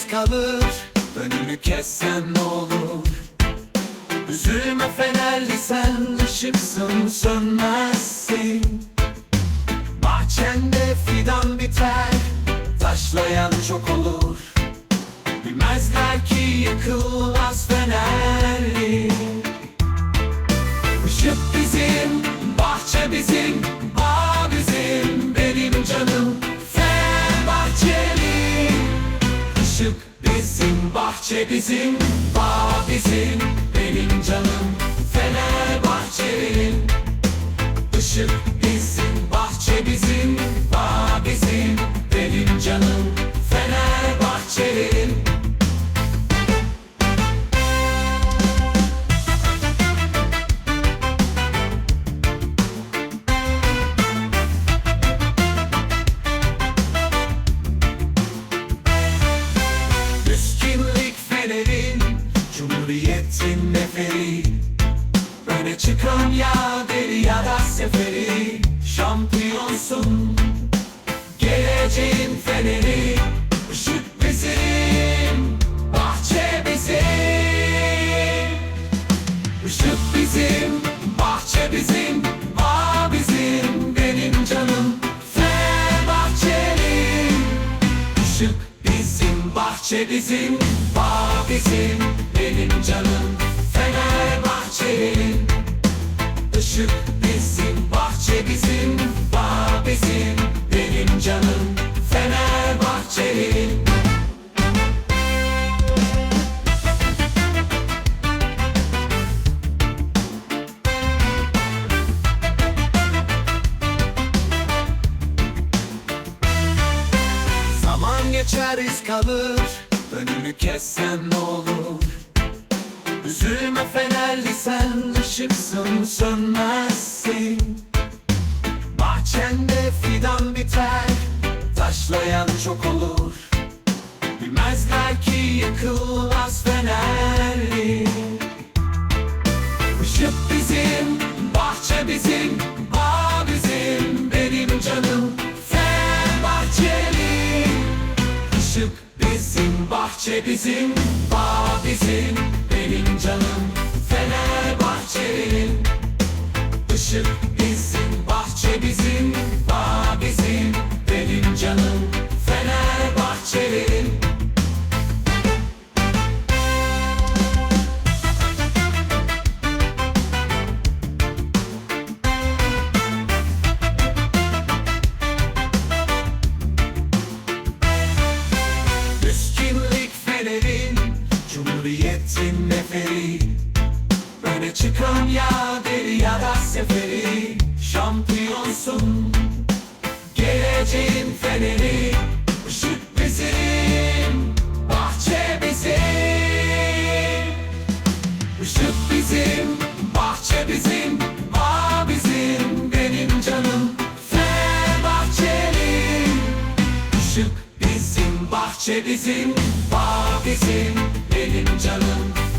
iz kalır Önünü kessen ne olur? Üzülme fenerli sen ışıksın sönmezsin. Bahçende fidan biter Taşlayan çok olur. Bilmezler ki yıkılmaz fenerli. Işık bizim, bahçe bizim, bahçe bizim, bağ bizim, benim canım. Fenerbahçeli Işık bizim, bahçe Cumhuriyetin neferi. Öne çıkan ya deri ya da seferi. Şampiyonsun. Geleceğin feneri. Işık bizim Bahçe bizim. Işık bizim Bahçe bizim Bağ bizim. Benim canım Fenerbahçeli Işık bahçe bizim, bağ bizim, benim canım Fenerbahçe'nin. Işık geçer iz kalır. Önünü kessen ne olur? Üzülme fenerli sen ışıksın sönmezsin. Bahçende fidan biter Taşlayan çok olur. Bilmezler ki yıkılmaz fenerli. Işık bizim, bahçe bizim, bizim, bahçe bizim, bağ bizim, benim canım Fenerbahçeli Işık Cumhuriyetin neferi? Öne çıkan ya deri ya da seferi. Şampiyonsun. Geleceğin feneri. Işık bizim Bahçe bizim. Işık bizim Bahçe bizim bahçe bizim, bağ bizim, benim canım